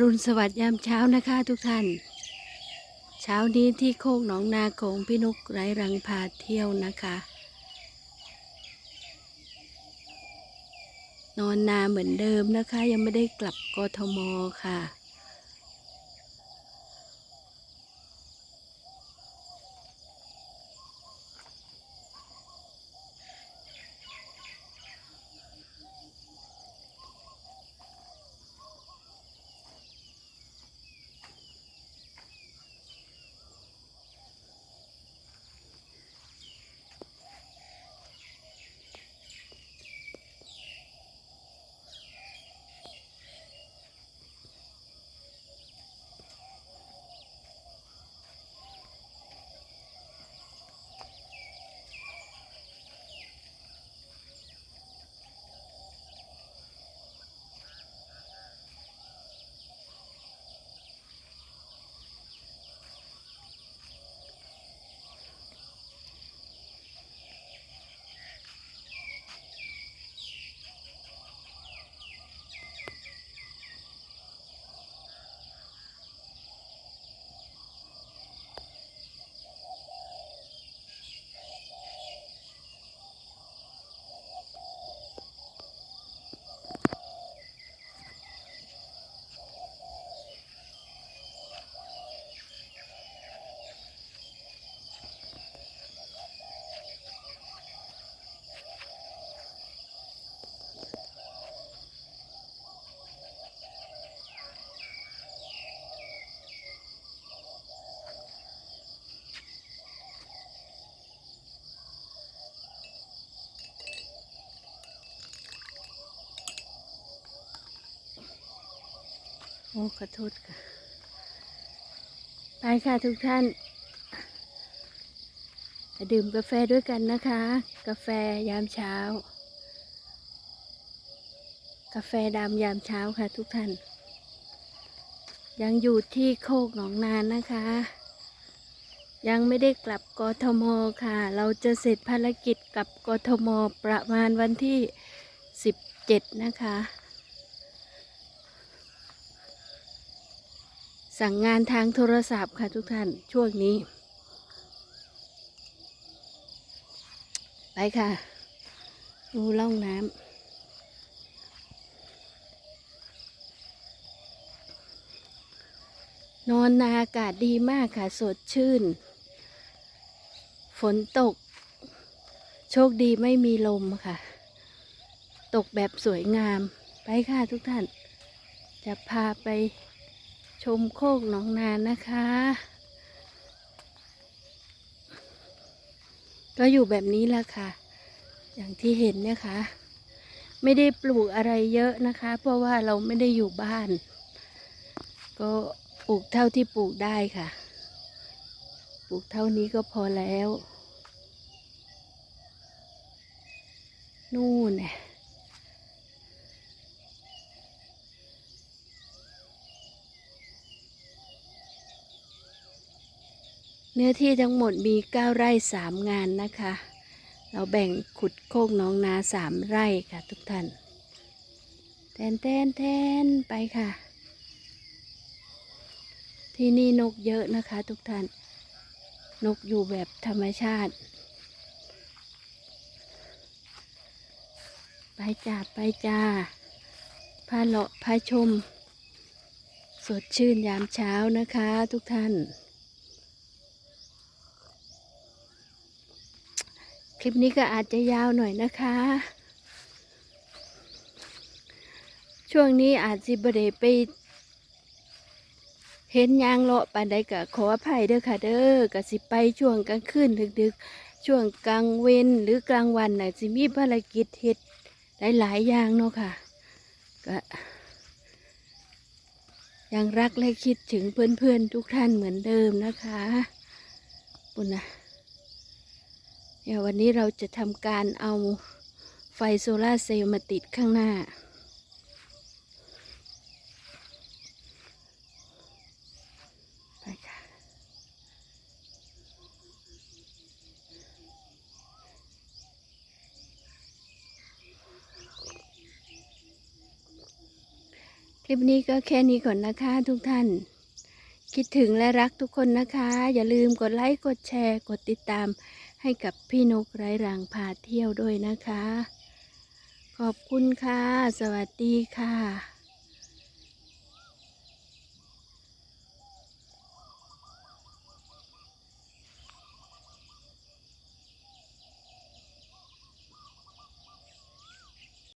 รุณสวัสดิ์ยามเช้านะคะทุกท่าน เช้านี้ที่โคกหนองนาของพี่นุกไร้รังพาเที่ยวนะคะ นอนนาเหมือนเดิมนะคะ ยังไม่ได้กลับกทมค่ะ โอ้ขอโทษค่ะ ไปค่ะทุกท่านดื่มกาแฟด้วยกันนะคะ กาแฟยามเช้า กาแฟดำยามเช้าค่ะทุกท่าน ยังอยู่ที่โคกหนองนานนะคะ ยังไม่ได้กลับกทมค่ะ เราจะเสร็จภารกิจกับกทมประมาณวันที่ 17 นะคะ สั่งงานทางโทรศัพท์ค่ะทุกท่านช่วงนี้ ไปค่ะ ดูล่องน้ำนอนนาอากาศดีมากค่ะ สดชื่น ฝนตก โชคดีไม่มีลมค่ะ ตกแบบสวยงาม ไปค่ะทุกท่าน จะพาไป ชมโคกหนองนานนะคะ ก็อยู่แบบนี้แหละค่ะ อย่างที่เห็นนะคะไม่ได้ปลูกอะไรเยอะนะคะ เพราะว่าเราไม่ได้อยู่บ้าน ก็ปลูกเท่าที่ปลูกได้ค่ะ ปลูกเท่านี้ก็พอแล้ว นู่นเนี่ย เนื้อที่ทั้งหมดมี 9 ไร่ 3 งานนะคะ เราแบ่งขุดโคกน้องนา 3 ไร่ค่ะทุกท่าน แทนแทนแทนไปค่ะ ที่นี่นกเยอะนะคะทุกท่าน นกอยู่แบบธรรมชาติ ไปจ้าไปจ้าพาเลาะพาชม สดชื่นยามเช้านะคะทุกท่าน ลิปนี้ก็อาจจะยาวหน่อยนะคะ ช่วงนี้อาจสิบเดไปเห็นยางเลาะปานใดก็ขออภัยเด้อค่ะเด้อก็สิไปช่วงกลางคืนดึกๆ ช่วงกลางเวนหรือกลางวันน่ะสิมีภารกิจเฮ็ดหลายๆอย่างเนาะค่ะก็ยังรักและคิดถึงเพื่อนๆทุกท่านเหมือนเดิมนะคะปุ่นนะ เดี๋ยววันนี้เราจะทำการเอาไฟโซลาเซลล์มาติดข้างหน้า ไปค่ะ คลิปนี้ก็แค่นี้ก่อนนะคะทุกท่านคิดถึงและรักทุกคนนะคะ อย่าลืมกดไลค์ กดแชร์ กดติดตาม ให้กับพี่นกไร้รางพาเที่ยวด้วยนะคะ ขอบคุณค่ะ สวัสดีค่ะ